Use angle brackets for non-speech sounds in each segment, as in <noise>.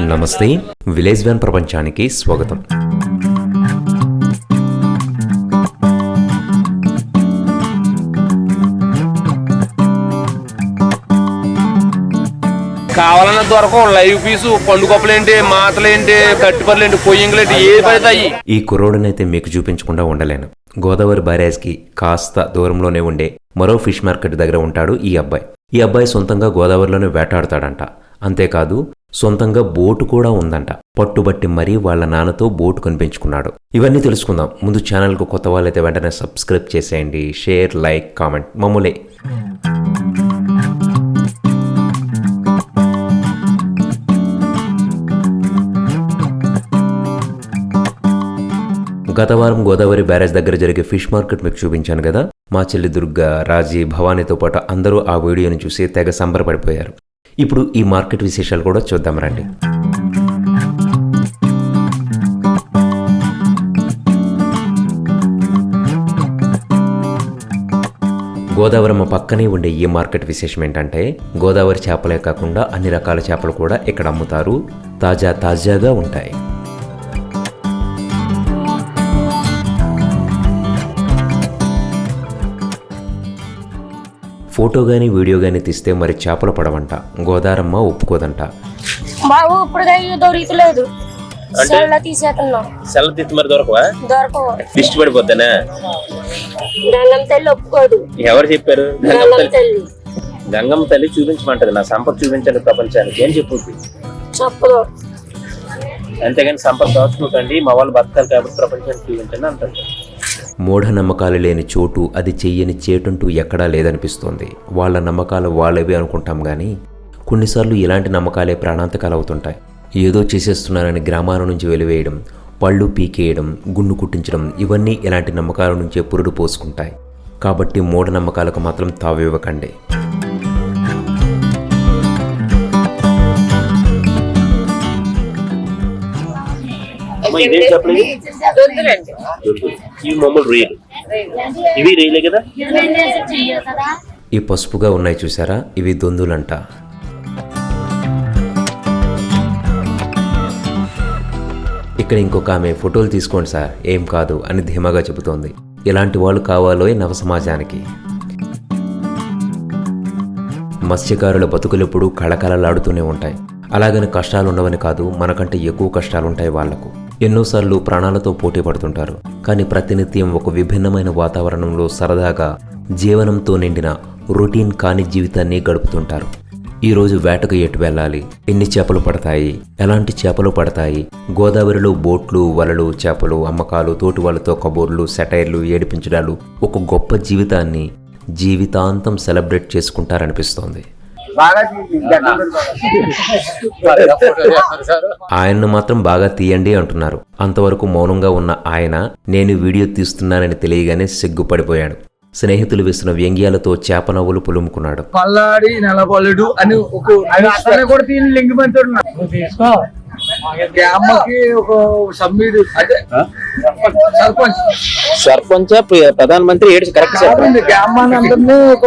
నమస్తే village van ప్రపంచానికి స్వాగతం. కావాలన్న దొరకవు లైవ్ పీసు పండు కొప్పలేంటి మాతలేంటి కట్టిపర్లేంటి పొయ్యింగులేంటి ఏది పడతాయి ఈ కుర్రోడునైతే మీకు చూపించకుండా ఉండలేను. గోదావరి బ్యారేజ్కి కాస్త దూరంలోనే ఉండే మరో ఫిష్ మార్కెట్ దగ్గర ఉంటాడు ఈ అబ్బాయి. ఈ అబ్బాయి సొంతంగా గోదావరిలోనే వేటాడతాడంట. అంతేకాదు సొంతంగా బోటు కూడా ఉందంట. పట్టుబట్టి మరీ వాళ్ళ నాన్నతో బోటు కనిపించుకున్నాడు. ఇవన్నీ తెలుసుకుందాం. ముందు ఛానల్కు కొత్త వాళ్ళైతే వెంటనే సబ్స్క్రైబ్ చేసేయండి. Share like comment. మమ్మల్ని గత వారం గోదావరి బ్యారేజ్ దగ్గర జరిగే ఫిష్ మార్కెట్ మీకు చూపించాను కదా? మా చెల్లి దుర్గ రాజీ భవానీతో పాటు అందరూ ఆ వీడియోని చూసి తెగ సంబరపడిపోయారు. ఇప్పుడు ఈ మార్కెట్ విశేషాలు కూడా చూద్దాం రండి. గోదావరమ్మ పక్కనే ఉండే ఈ మార్కెట్ విశేషం ఏంటంటే గోదావరి చేపలే కాకుండా అన్ని రకాల చేపలు కూడా ఇక్కడ అమ్ముతారు. తాజా తాజాగా ఉంటాయి. ఫోటో గానీ వీడియో గానీ తీస్తే మరి చేపలు పడవంట. గోదారమ్మ ఒప్పుకోదంట. బాబు ఇప్పుడు ఇవి దొరుకుతలేదు సెల్ల తీసేస్తున్నాం. మరి దొరకవా? దొరకవు. దిష్టి తల్లి ఒప్పుకోదు. ఎవరు చెప్పారు? గంగమ్మ గంగం తల్లి. తల్లి. గంగమ్మ తల్లి చూపించమంటది. నా సంపద చూపించండి ప్రపంచానికి. ఏం చెప్పుద్ది? చెప్పదు. అంతేగాని సంపద దాచుకోకండి. మా వాళ్ళు బతకాలి కాబట్టి ప్రపంచానికి చూపించండి అంటారు. మూఢనమ్మకాలు లేని చోటు అది చెయ్యని చేటంటూ ఎక్కడా లేదనిపిస్తోంది. వాళ్ళ నమ్మకాలు వాళ్ళవే అనుకుంటాం కానీ కొన్నిసార్లు ఇలాంటి నమ్మకాలే ప్రాణాంతకాలు అవుతుంటాయి ఏదో చేసేస్తున్నారని గ్రామాల నుంచి వెలివేయడం పళ్ళు పీకేయడం గుండు కుట్టించడం ఇవన్నీ ఇలాంటి నమ్మకాల నుంచే పురుడు పోసుకుంటాయి. కాబట్టి మూఢనమ్మకాలకు మాత్రం తావివ్వకండి. చెప్పలేదు? ఇవి మామూలు రొయ్యలు ఇవి రొయ్యలే కదా? ఈ పసుపుగా ఉన్నాయి చూసారా? ఇవి దొందులంట. ఇక్కడ ఇంకొక ఆమె ఫోటోలు తీసుకోండి సార్. ఏం కాదు అని ధీమాగా చెబుతోంది. ఇలాంటి వాళ్ళు కావాలో ఈ నవ సమాజానికి. మత్స్యకారుల బతుకులెప్పుడు కళకళలాడుతూనే ఉంటాయి. అలాగని కష్టాలు ఉండవని కాదు మనకంటే ఎక్కువ కష్టాలుంటాయి వాళ్ళకు. ఎన్నోసార్లు ప్రాణాలతో పోటీ పడుతుంటారు. కానీ ప్రతినిత్యం ఒక విభిన్నమైన వాతావరణంలో సరదాగా జీవనంతో నిండిన రొటీన్ కాని జీవితాన్ని గడుపుతుంటారు. ఈరోజు వేటకు ఎటు వెళ్ళాలి? ఎన్ని చేపలు పడతాయి? ఎలాంటి చేపలు పడతాయి? గోదావరిలో బోట్లు వలలు చేపలు అమ్మకాలు తోటి వాళ్ళతో కబోర్లు సెటైర్లు ఏడిపించడాలు ఒక గొప్ప జీవితాన్ని జీవితాంతం సెలబ్రేట్ చేసుకుంటారనిపిస్తోంది. ఆయన్ను మాత్రం బాగా తీయండి అంటున్నారు. అంతవరకు మౌనంగా ఉన్న ఆయన నేను వీడియో తీస్తున్నానని తెలియగానే సిగ్గుపడిపోయాడు. స్నేహితులు వేసిన వ్యంగ్యాలతో చేప నవ్వులు పులుముకున్నాడు. పల్లాడి నెలబలుడు అని ఒక అతను కూడా అమ్మకి ఒక సభ్యుడు అంటే సర్పంచ్. సర్పంచ్? ప్రధానమంత్రి ఏడు కరెక్ట్ చెప్పండి గ్రామాన్ని అందరినీ ఒక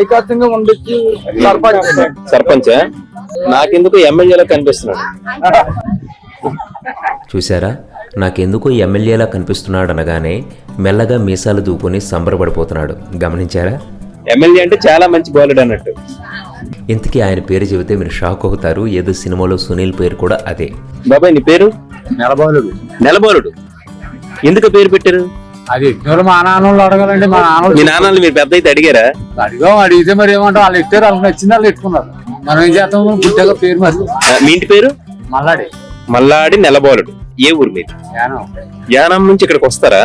ఐకత్యంగా ఉండొచ్చు సర్పంచ్. సర్పంచ్? నాకెందుకు ఎమ్మెల్యేలో కనిపిస్తున్నాడు. చూశారా? నాకెందుకో ఎమ్మెల్యేలా కనిపిస్తున్నాడు అనగానే మెల్లగా మీసాలు దూకుని సంబరపడిపోతున్నాడు. గమనించారా? ఎమ్మెల్యే అంటే చాలా మంచి బౌలర్ అన్నట్టు ఇంతకీ ఆయన పేరు చెబితే మీరు షాక్ అవుతారు. ఏదో సినిమాలో సునీల్ పేరు కూడా అదే. బాబాయ్ నీ పేరు? నెలబలుడు. నెలబోలుడు. ఎందుకు పేరు పెట్టారు? అది ఇచ్చారు మా నాన్న అడగాలండి మా నాన్న మీ నాన్నలు మీరు పెద్ద అయితే అడిగారా? అడిగా అడిగితే మరి ఏమంటారు? వాళ్ళు ఇచ్చారు వాళ్ళకి నచ్చింది వాళ్ళు పెట్టుకున్నారు. మనం ఏం చేస్తాం? పుట్టగా పేరు మరి మీ ఇంటి పేరు? మల్లాడి. మల్లాడి నెలబోలుడు. ఏ ఊరు మీరు? యానం. యానం నుంచి ఇక్కడికి వస్తారా?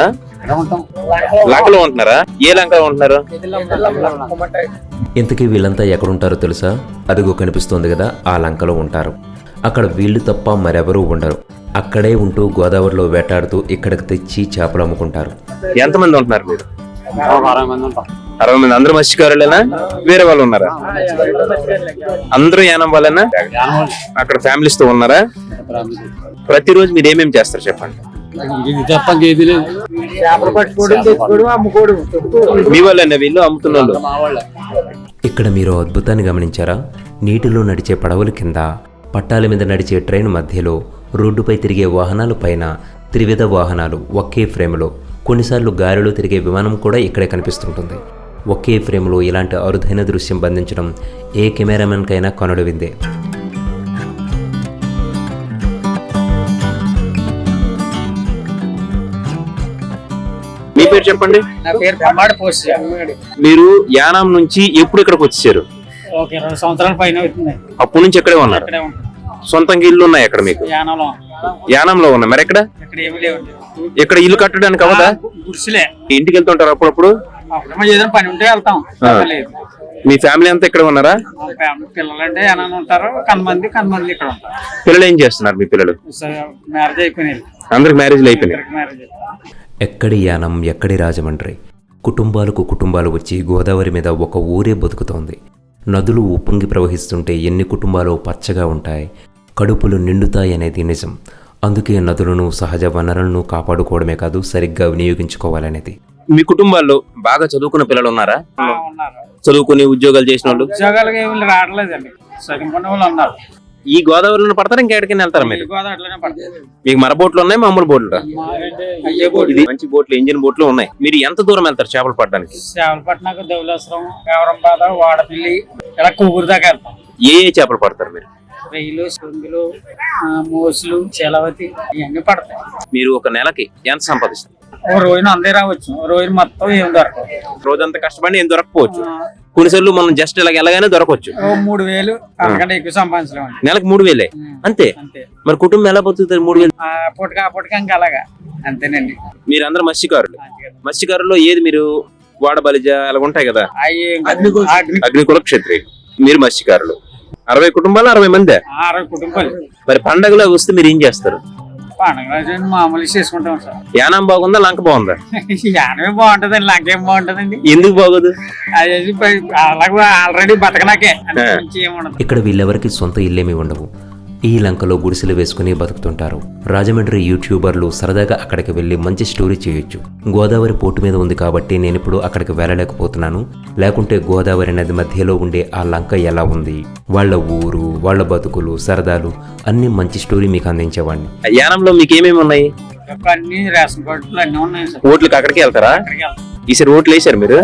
లంకలో ఉంటున్నారా? ఏ లంకలో ఉంటున్నారు? ఇంతకీ వీళ్ళంతా ఎక్కడుంటారో తెలుసా? అదిగో కనిపిస్తోంది కదా ఆ లంకలో ఉంటారు. అక్కడ వీళ్ళు తప్ప మరెవరూ ఉండరు. అక్కడే ఉంటూ గోదావరిలో వేటాడుతూ ఇక్కడికి తెచ్చి చేపలు అమ్ముకుంటారు. ఎంతమంది ఉంటున్నారు మీరు? అరవై మంది అందరూ మత్స్యకారులేనా వేరే వాళ్ళు ఉన్నారా? అందరూ యానం వాళ్ళేనా? అక్కడ ఫ్యామిలీస్తో ఉన్నారా ప్రతిరోజు మీరు ఏమేమి చేస్తారు చెప్పండి? ఇది తప్ప లేదు. చేపలు పట్టుకోవడం తెచ్చుకోవడం అమ్ముకోవడం. మీ వాళ్ళండి వీళ్ళు ఇక్కడ మీరు అద్భుతాన్ని గమనించారా? నీటిలో నడిచే పడవల కింద పట్టాల మీద నడిచే ట్రైన్ మధ్యలో రోడ్డుపై తిరిగే వాహనాల పైన త్రివిధ వాహనాలు ఒకే ఫ్రేమ్లో కొన్నిసార్లు గాలిలో తిరిగే విమానం కూడా ఇక్కడే కనిపిస్తుంటుంది. ఒకే ఫ్రేమ్లో ఇలాంటి అరుదైన దృశ్యం బంధించడం ఏ కెమెరామెన్కైనా కనుడు పేరు చెప్పండి? నా పేరు బ్రహ్మాడు పోస్ట్ మీరు యానాం నుంచి ఎప్పుడు ఇక్కడికి వచ్చేసారు? ఒక ఇరవై సంవత్సరాల పైన అవుతుంది. అప్పటి నుంచి ఇక్కడే ఉన్నారు? ఇక్కడే సొంతంగా ఇల్లు ఉన్నాయి అక్కడ మీకు? యానంలో యానంలో ఉన్నాయి మరి ఎక్కడ? ఇక్కడ ఏమీ లేవండి ఇక్కడ ఇల్లు కట్టడానికి అవదా? గుడిసెలే. ఇంటికి వెళ్తుంటారు అప్పుడప్పుడు? అప్పుడు ఏదైనా పని ఉంటే వెళ్తాం. ఆ. లేదు. మీ ఫ్యామిలీ అంతా ఇక్కడ ఉన్నారా? మా ఫ్యామిలీ పిల్లలంటే యానాన్ని ఉంటారు. కొంతమంది కొంతమంది ఇక్కడ ఉంటారు. పిల్లలు ఏం చేస్తున్నారు మీ పిల్లలు? మ్యారేజ్ అయిపోయినాయి. అందరికి మ్యారేజ్లు అయిపోయినాయి. మ్యారేజ్ అయిపోయింది ఎక్కడి యానం ఎక్కడి రాజమండ్రి? కుటుంబాలకు కుటుంబాలు వచ్చి గోదావరి మీద ఒక ఊరే బతుకుతోంది. నదులు ఉప్పొంగి ప్రవహిస్తుంటే ఎన్ని కుటుంబాలు పచ్చగా ఉంటాయి? కడుపులు నిండుతాయి అనేది నిజం. అందుకే నదులను సహజ వనరులను కాపాడుకోవడమే కాదు సరిగ్గా వినియోగించుకోవాలనేది. మీ కుటుంబాల్లో బాగా చదువుకున్న పిల్లలు ఉన్నారా. చదువుకుని ఉద్యోగాలు చేసిన వాళ్ళు ఉద్యోగాలకి ఏమి రావట్లేదండి. వాళ్ళు ఉన్నారు. ఈ గోదావరిలో పడతారా? ఇంకా ఎక్కడికైనా వెళ్తారా మీరు? మీకు మర బోట్లు ఉన్నాయి మామూలు బోట్లు. ఇది మంచి బోట్లు ఇంజిన్ బోట్లు ఉన్నాయి. మీరు ఎంత దూరం వెళ్తారు చేపలు పట్టడానికి? ధవలేశ్వరం కేవరంబాద వాడపల్లి ఇలా కూగురు దాకా వెళ్తాం. ఏ ఏ చేపలు పడతారు మీరు? రొయ్యలు సొంగులు మోసులు చలవతి ఇవన్నీ పడతాయి. మీరు ఒక నెలకి ఎంత సంపాదిస్తారు? ఓ రోజున అందే రావచ్చు. రోజు మొత్తం ఏం దొరకవు రోజంతా కష్టపడి ఏం దొరకపోవచ్చు కొన్నిసార్లు మనం జస్ట్ ఇలా వెళ్ళగానే దొరకవచ్చు. మూడు వేలు అంతకంటే ఎక్కువ నెలకు మూడు వేలే? అంతే? మరి కుటుంబం ఎలా బతుకుతుంది మూడు వేలు? ఇంకా అలాగా. అంతేనండి. మీరు అందరు మత్స్యకారులు. అంతే కదా. మత్స్యకారుల్లో ఏది మీరు వాడబలిజ అలా ఉంటాయి కదా? అగ్నికుల క్షత్రియులు మీరు మత్స్యకారులు. అరవై కుటుంబాలు అరవై మందే? ఆరు కుటుంబాలు. మరి పండగలో వస్తే మీరు ఏం చేస్తారు? పండుగ రోజు మామూలు చేసుకుంటాం సార్. యానం బాగుందా? లంక బాగుందా? యానమే బాగుంటదండి నాకేం బాగుంటదండి. ఎందుకు బాగోదు? అది అలాగే ఆల్రెడీ బతకనాకే ఇక్కడ వీళ్ళెవరికి సొంత ఇల్లేమీ ఉండవు. ఈ లంకలో గుడిసెలు వేసుకుని బతుకుతుంటారు. రాజమండ్రి యూట్యూబర్లు సరదాగా అక్కడికి వెళ్ళి మంచి స్టోరీ చేయొచ్చు. గోదావరి పోటు మీద ఉంది కాబట్టి నేను ఇప్పుడు అక్కడికి వెళ్ళలేకపోతున్నాను. లేకుంటే గోదావరి నది మధ్యలో ఉండే ఆ లంక ఎలా ఉంది? వాళ్ళ ఊరు వాళ్ళ బతుకులు సరదాలు అన్ని మంచి స్టోరీ మీకు అందించేవాడిని యానంలో మీకు ఏమేమి ఉన్నాయి అన్ని రేషన్ కార్డులు అన్ని ఉన్నాయి సార్. ఓట్లకి అక్కడికి వెళ్తారా. ఈసారి ఓట్లు వేసారు మీరు?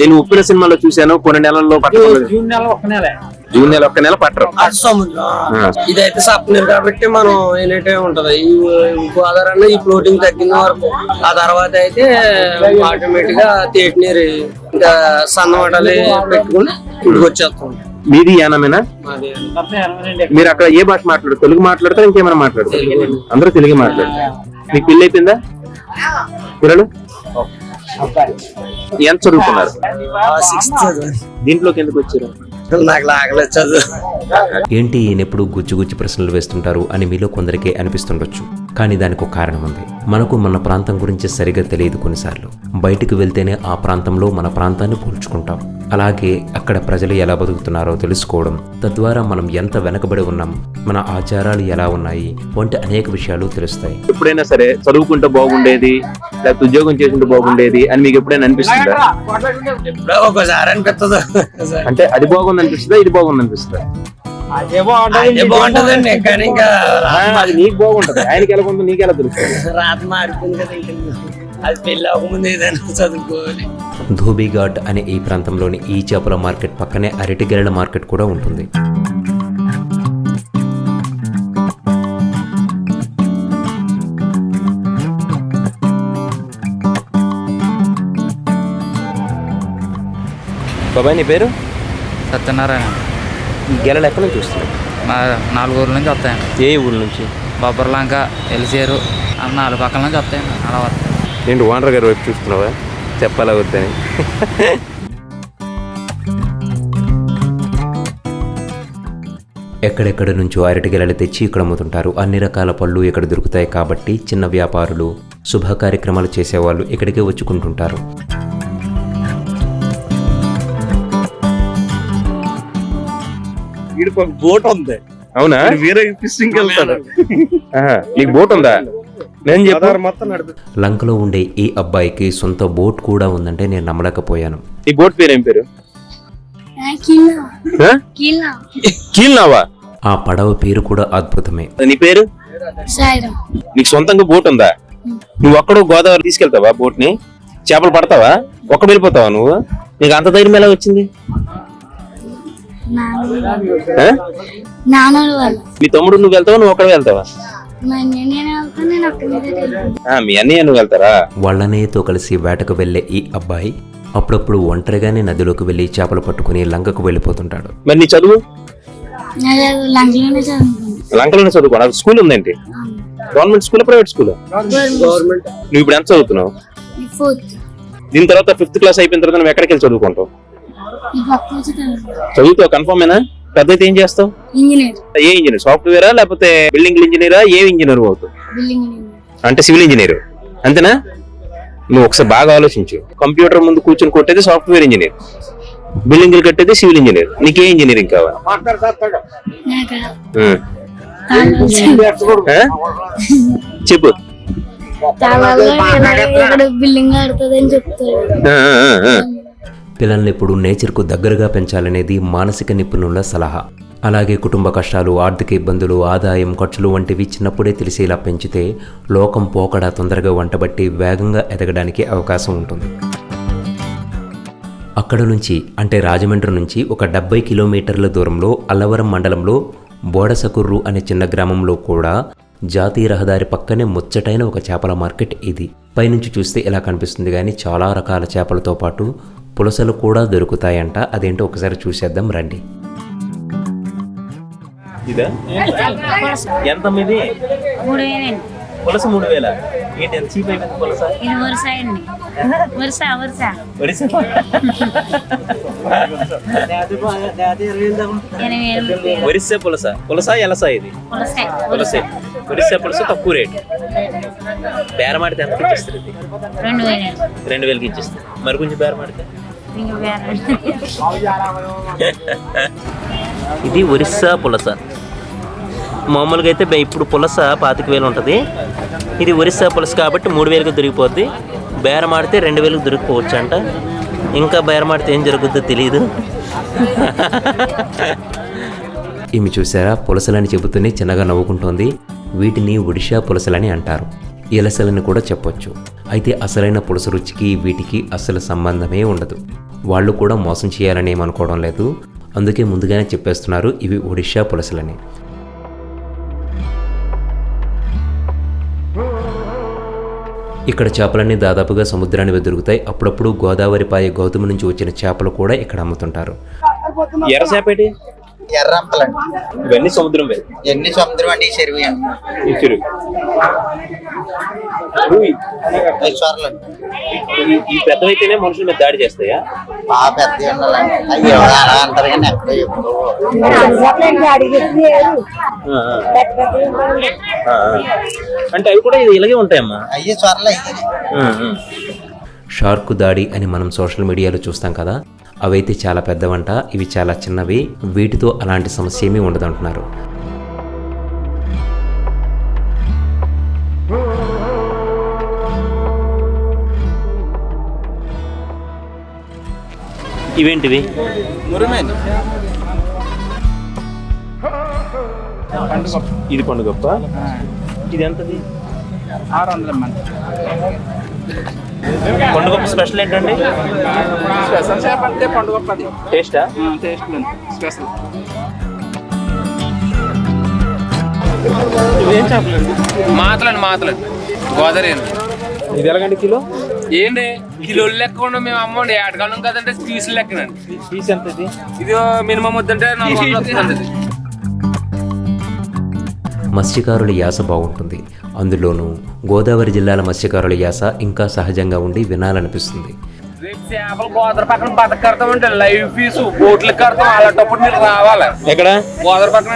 నేను ఉప్పిన సినిమాలో చూశాను కొన్ని నెలల్లో జూన్ నెల ఒక్క నెల. జూన్ నెల ఒక్క నెల పట్టరు. ఇదైతే సప్నీరు కాబట్టి మనం ఎనీ ఉంటది. ఈ గోదావరి ఈ ఫ్లోటింగ్ తగ్గిన వరకు. ఆ తర్వాత అయితే ఆటోమేటిక్గా తేటి నీరు ఇంకా సన్నమటలు పెట్టుకుని ఇంటికి వచ్చేస్తాం. మీది యానమేనా? మీరు అక్కడ ఏ భాష మాట్లాడతారు? తెలుగు మాట్లాడతారు? ఇంకేమైనా మాట్లాడతారు? అందరూ తెలుగే మాట్లాడతారు. మీకు పెళ్ళి అయిపోయిందా? పిల్లలు? ఎంత చదువుకున్నారు? దీంట్లోకి ఎందుకు వచ్చారు? నాకు లాగలేదు చదువు ఏంటి ఈయనెప్పుడు గుచ్చి గుచ్చి ప్రశ్నలు వేస్తుంటారు అని మీలో కొందరికే అనిపిస్తుండొచ్చు కానీ దానికి ఒక కారణం ఉంది. మనకు మన ప్రాంతం గురించి సరిగా తెలియదు కొన్నిసార్లు. బయటికి వెళ్తేనే ఆ ప్రాంతంలో మన ప్రాంతాన్ని పోల్చుకుంటాం. అలాగే అక్కడ ప్రజలు ఎలా బతుకుతున్నారో తెలుసుకోవడం తద్వారా మనం ఎంత వెనకబడి ఉన్నాం మన ఆచారాలు ఎలా ఉన్నాయి వంటి అనేక విషయాలు తెలుస్తాయి. ఎప్పుడైనా సరే చదువుకుంటే బాగుండేది లేకపోతే ఉద్యోగం చేసుకుంటే బాగుండేది అని మీకు ఎప్పుడైనా అనిపిస్తుందా? ఎప్పుడో ఒకసారి అనిపిస్తుంది అంటే అది బాగుంది అనిపిస్తుందా ఇది బాగుంది అనిపిస్తుందా అదే బాగుంటది. అదే బాగుంటదండి కానీ ఇంకా అది నీకు బాగుంటది. ఆయనకి ఎలా ఉందో నీకు ఎలా తెలుస్తుంది రాత మారిపోయింది కదా అది పెళ్ళి అవ్వకముందు ఏదైనా చదువుకోవాలి. ధోబీఘాట్ అనే ఈ ప్రాంతంలోని ఈ చేపల మార్కెట్ పక్కనే అరటిగెరల మార్కెట్ కూడా ఉంటుంది. బాబాయ్ నీ పేరు? సత్యనారాయణ. గెలలు ఎక్కడ నుంచి వస్తున్నాయి? మా నాలుగు ఊర్ల నుంచి వస్తాయండి. ఏ ఊరు నుంచి? బొబ్బర్లంక ఎలిసేరు ఆ నాలుగు పక్కల నుంచి వస్తాయండి. అలా వస్తాయి. ఏంటి ఓనర్ గారి వైపు చూస్తున్నావా? చెప్పాలా వద్దని ఎక్కడెక్కడ నుంచో అరటిగెలలు తెచ్చి ఇక్కడ అమ్ముతుంటారు అన్ని రకాల పళ్ళు ఇక్కడ దొరుకుతాయి కాబట్టి చిన్న వ్యాపారులు శుభ కార్యక్రమాలు చేసేవాళ్ళు ఇక్కడికే వచ్చుకుంటుంటారు. వీడికి ఒక బోట్ ఉంది. అవునా? వేరే ఫిషింగ్ వెళ్తాడు నీకు బోట్ ఉందా? నేను చెప్పు. మొత్తం లంకలో ఉండే ఈ అబ్బాయికి సొంత బోట్ కూడా ఉందంటే నేను నమ్మలేకపోయాను. ఈ బోట్ పేరు ఏం పేరు? ఆ? కీల్నావా? ఆ పడవ పేరు కూడా అద్భుతమే. నీ పేరు? సాయిరామ్ నీకు సొంతంగా బోట్ ఉందా? నువ్వు ఒక్కడు గోదావరి తీసుకెళ్తావా బోట్ని చేపలు పడతావా? ఒక్క వెళ్ళిపోతావా నువ్వు? నీకు అంత ధైర్యం ఎలా వచ్చింది? మీ తమ్ముడు నువ్వు వెళ్తావా? నువ్వు ఒక్కడ వెళ్తావా? నేను వెళ్తాను నేను అక్కడ ఆ, మీ అన్నయ్య నువ్వు వెళ్తారా? వాళ్ళనేతో కలిసి వేటకు వెళ్ళే ఈ అబ్బాయి అప్పుడప్పుడు ఒంటరిగానే నదిలోకి వెళ్ళి చేపలు పట్టుకుని లంకకు వెళ్ళిపోతుంటాడు. మరి నీ చదువు? లంకలోనే చదువుకో నాకు స్కూల్ ఉందేంటి? Government school private school government నువ్వు ఇప్పుడు ఎంత చదువుతున్నావు? దీని తర్వాత ఫిఫ్త్ క్లాస్ అయిపోయిన తర్వాత నువ్వు ఎక్కడికి వెళ్ళి చదువుకుంటావు? చదువుతావు కన్ఫర్మేనా పెద్ద అయితే ఏం చేస్తావు? ఇంజనీర్. ఏ ఇంజనీర్? సాఫ్ట్వేరా లేకపోతే బిల్డింగ్ ఇంజనీరా ఏ ఇంజనీర్ అవుతావు అంటే సివిల్ ఇంజనీర్ అంతేనా? నువ్వు ఒకసారి బాగా ఆలోచించు. కంప్యూటర్ ముందు కూర్చొని కొట్టేది సాఫ్ట్వేర్ ఇంజనీర్ బిల్డింగ్లు కట్టేది సివిల్ ఇంజనీర్ నీకే ఇంజనీరింగ్ కావాలి? చెప్పు. బిల్డింగ్ చెప్తారు. పిల్లల్ని ఇప్పుడు నేచర్కు దగ్గరగా పెంచాలనేది మానసిక నిపుణుల సలహా. అలాగే కుటుంబ కష్టాలు ఆర్థిక ఇబ్బందులు ఆదాయం ఖర్చులు వంటివి చిన్నప్పుడే తెలిసేలా పెంచితే లోకం పోకడా తొందరగా వంటబట్టి వేగంగా ఎదగడానికి అవకాశం ఉంటుంది. అక్కడ నుంచి అంటే రాజమండ్రి నుంచి ఒక డెబ్బై కిలోమీటర్ల దూరంలో అల్లవరం మండలంలో బోడసకుర్రు అనే చిన్న గ్రామంలో కూడా జాతీయ రహదారి పక్కనే ముచ్చటైన ఒక చేపల మార్కెట్ ఇది. పైనుంచి చూస్తే ఇలా కనిపిస్తుంది కానీ చాలా రకాల చేపలతో పాటు పులసలు కూడా దొరుకుతాయంట. అదేంటో ఒకసారి చూసేద్దాం రండి. ఇదా? ఎంత మీది? పులస మూడు వేల. ఏంటి ఎంత చీప్ అయిపోయింది పులస? ఇది వరుస అండి. వరుస వరుస. పులస. పులస ఎలస ఇది? వరుస పులసే. ఒరిస్సే పులస తక్కువ రేటు. బేరమాడితే ఎంత ఇచ్చేస్తారు ఇది? రెండు వేలు రెండు వేలకి ఇచ్చేస్తారు. మరి కొంచెం బేరమాడితే? <laughs> ఇది ఒరిస్సా పులస. మామూలుగా అయితే ఇప్పుడు పులస పాతిక వేలు ఉంటుంది. ఇది ఒరిస్సా పులస కాబట్టి మూడు వేలకు దొరికిపోద్ది. బేరం ఆడితే రెండు వేలకు దొరికిపోవచ్చు అంట ఇంకా బేరం ఆడితే ఏం జరుగుద్దో తెలియదు ఈమె చూసారా? పులసలని చెబుతూనే చిన్నగా నవ్వుకుంటోంది. వీటిని ఒడిషా పులసలని అంటారు. ఇలసలని కూడా చెప్పొచ్చు. అయితే అసలైన పులస రుచికి వీటికి అసలు సంబంధమే ఉండదు. వాళ్ళు కూడా మోసం చేయాలని ఏమనుకోవడం లేదు. అందుకే ముందుగానే చెప్పేస్తున్నారు ఇవి ఒడిషా పులసలని. ఇక్కడ చేపలన్నీ దాదాపుగా సముద్రాన్ని దొరుకుతాయి అప్పుడప్పుడు గోదావరి పాయ గౌతమి నుంచి వచ్చిన చేపలు కూడా ఇక్కడ అమ్ముతుంటారు. ఎర్ర ఎర్రంపలండి. ఇవన్నీ సముద్రం వేరు ఎన్ని సముద్రం అండి ఈ చెరువు అండి ఐదు చోర్లండి ఈ పెద్దవైతేనే మనుషుల మీద దాడి చేస్తాయా? బాగా పెద్ద ఉండాలండి. అయ్యో అలా అంటారు కానీ ఎక్కడో ఎప్పుడు ఆ, ఆ. ఆ, ఆ. అంటే అవి కూడా ఇలాగే ఉంటాయమ్మా. అయ్యే చోర్లు ఆ, ఆ. షార్క్ దాడి అని మనం సోషల్ మీడియాలో చూస్తాం కదా అవైతే చాలా పెద్దవంట ఇవి చాలా చిన్నవి వీటితో అలాంటి సమస్య ఏమీ ఉండదంటున్నారు. ఇవేంటివి? ఇది పండుగప్ప. ఇది ఎంతది? ఆరు వందల మంది. పండుగప్ప స్పెషల్ ఏంటండి? స్పెషల్ చేప అంటే పండుగ టేస్టా? Taste special. ఇవేం చేపలండి మాతలండి మాతలండి. గోదావరి అండి. ఇది ఎలాగండి కిలో? ఏంటి కిలోలు లెక్క ఉండం మేము అమ్మండి. ఏటకాలం కదంటే పీసులు లెక్కనండి. పీస్ ఎంత ఇది ఇది మినిమం వద్దంటే. మత్స్యకారుల యాస బాగుంటుంది. అందులోనూ గోదావరి జిల్లాల మత్స్యకారుల యాస ఇంకా సహజంగా ఉండి వినాలనిపిస్తుంది. చేపలు గోదావరి పక్కన బతక కడతామంటే లైవ్ ఫీజు బోట్లకు కడతాం అలాంటప్పుడు మీరు రావాలి. ఎక్కడ? గోదావరి పక్కన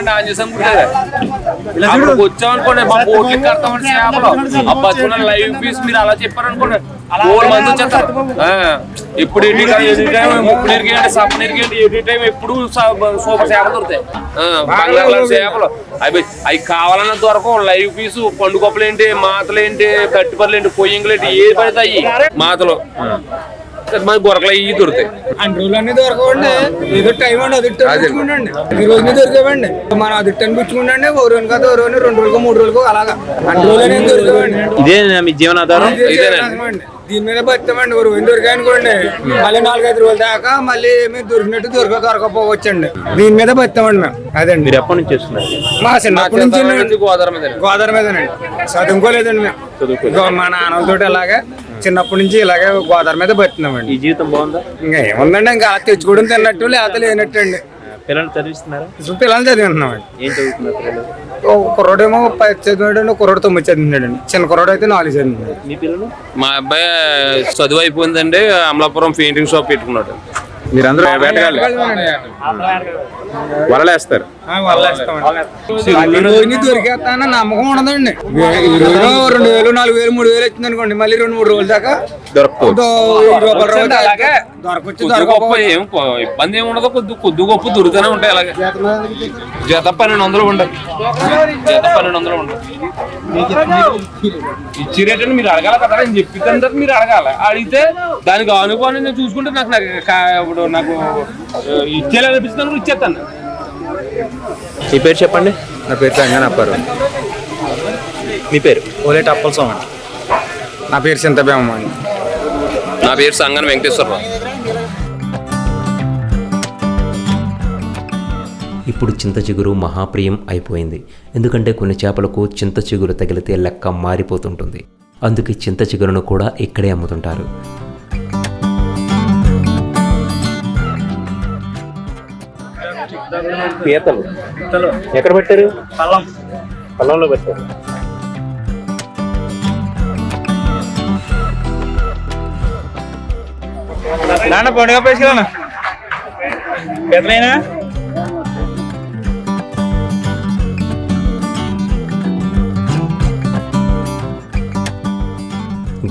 గుడి దగ్గర అక్కడికి వచ్చామనుకోండి మా బోట్లకు కడతామంటే చేపలు ఆ బతుకున్న లైవ్ ఫీజు మీరు అలా చెప్పారనుకోండి మూడు మంది వచ్చేస్తారు. ఆ, ఇప్పుడు ఎన్ని ఎనీ టైం ముప్పుడు ఇరిగేయండి సప్పని ఇరిగేయండి ఎనీ టైం ఎప్పుడు సూపర్ చేపలు దొరుకుతాయి. ఆ, బంగాళ చేపలు. అవి అవి కావాలన్న దొరకవు. లైవ్ పీసు పండుగొప్పలు ఏంటి మాతలు ఏంటి కట్టిపర్లు ఏంటి పొయ్యింగులు ఏంటి ఏది పడితే అయ్యి మాతలు. మరి గొరకలు అయ్యి దొరుకుతాయి. అన్ని రోజులు అన్ని దొరకవండి. ఏదో టైం అండి అది తెచ్చుకుంటండి ఈ రోజుని దొరికావండి. మనం అది టెన్ పుచ్చుకుంటే ఓ రోజు కాదు ఓ రోజు రెండు రోజులకు మూడు రోజులకు అలాగా. అన్ని రోజులు దొరికావండి. ఇదే మీ జీవనాధారం? ఇదేనండి. దీని మీద బతామండి ఒక రోజు దొరికాయి అనుకోండి మళ్ళీ నాలుగైదు రోజుల దాకా మళ్ళీ మీరు దొరికినట్టు దొరక దొరకపోవచ్చండి. దీని మీద బతామండి మేము. అదండి. మీరు ఎప్పటి నుంచి చేస్తున్నారు? మా చిన్నప్పటి నుంచి గోదావరి మీద గోదావరి మీదనండి. చదువుకోలేదండి మేము. మా నాన్నలతోటి ఇలాగే చిన్నప్పటి నుంచి ఇలాగే గోదావరి మీద బతున్నామండి ఈ జీవితం బాగుందా? ఇంకా ఏముందండి ఇంకా అలా తెచ్చుకోవడం తిన్నట్టు లేకపోతే లేనట్టు అండి పిల్లలు చదివిస్తున్నారా? పిల్లలు చదివిస్తున్నామండి. ఏం చదువుతున్నారు పిల్లలు? కుర్రోడేమో చదివాడు కుర్రోడు తొమ్మిది చదివినాడండి. చిన్న కుర్రోడు అయితే నాలుగు చదివినాడు. మీ పిల్లలు? మా అబ్బాయి చదువు అయిపోయిందండి అమలాపురం పెయింటింగ్ షాప్ పెట్టుకున్నాడు. మీరందరూ వేటగాళ్ళే వలలేస్తారు దొరికేస్తాన నమ్మకం ఉండదండి రెండు వేలు నాలుగు వేలు మూడు వేలు వచ్చింది అనుకోండి మళ్ళీ రెండు మూడు రోజుల దాకా ఇబ్బంది ఏమి ఉండదు కొద్ది కొద్ది గొప్ప దొరుకుతూనే ఉంటాయి అలాగే జత పన్నెండు వందలు ఉండదు జత పన్నెండు వందలు ఉండదు ఇచ్చి రేట్ అని మీరు అడగాల కదా నేను చెప్పిన తర్వాత మీరు అడగాలి అడిగితే దానికి అనుభవం నేను చూసుకుంటే నాకు నాకు ఇప్పుడు నాకు ఇచ్చేలా అనిపిస్తుంది ఇచ్చేస్తాను మీ పేరు చెప్పండి? నా పేరు సంగన అప్పారు మీ పేరు? ఓలేటి అప్పల స్వామి. నా పేరు చింతబేమ అండి. నా పేరు సంగన వెంకటేశ్వరరావు. ఇప్పుడు చింత చిగురు మహాప్రియం అయిపోయింది. ఎందుకంటే కొన్ని చేపలకు చింత చిగురు తగిలితే లెక్క మారిపోతుంటుంది. అందుకే చింత చిగురును కూడా ఇక్కడే అమ్ముతుంటారు. పీతలు ఎక్కడ పెట్టారు? పల్లం. పల్లంలో పెట్టారు. నాన్న పండుగ పేసుకెళ్ళాను పెద్దలైనా?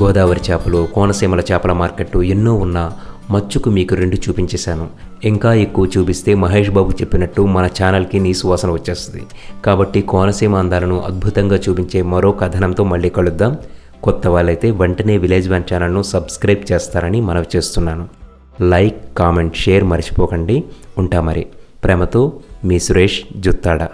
గోదావరి చేపలు కోనసీమల చేపల మార్కెట్టు ఎన్నో ఉన్నా మచ్చుకు మీకు రెండు చూపించేశాను. ఇంకా ఎక్కువ చూపిస్తే మహేష్ బాబు చెప్పినట్టు మన ఛానల్కి నీ సువాసన వచ్చేస్తుంది. కాబట్టి కోనసీమ అందాలను అద్భుతంగా చూపించే మరో కథనంతో మళ్ళీ కలుద్దాం. కొత్త వాళ్ళైతే వెంటనే విలేజ్ వ్యాన్ ఛానల్ను సబ్స్క్రైబ్ చేస్తారని మనవి చేస్తున్నాను. లైక్ కామెంట్ షేర్ మర్చిపోకండి. ఉంటా మరి. ప్రేమతో మీ సురేష్ జుత్తాడ.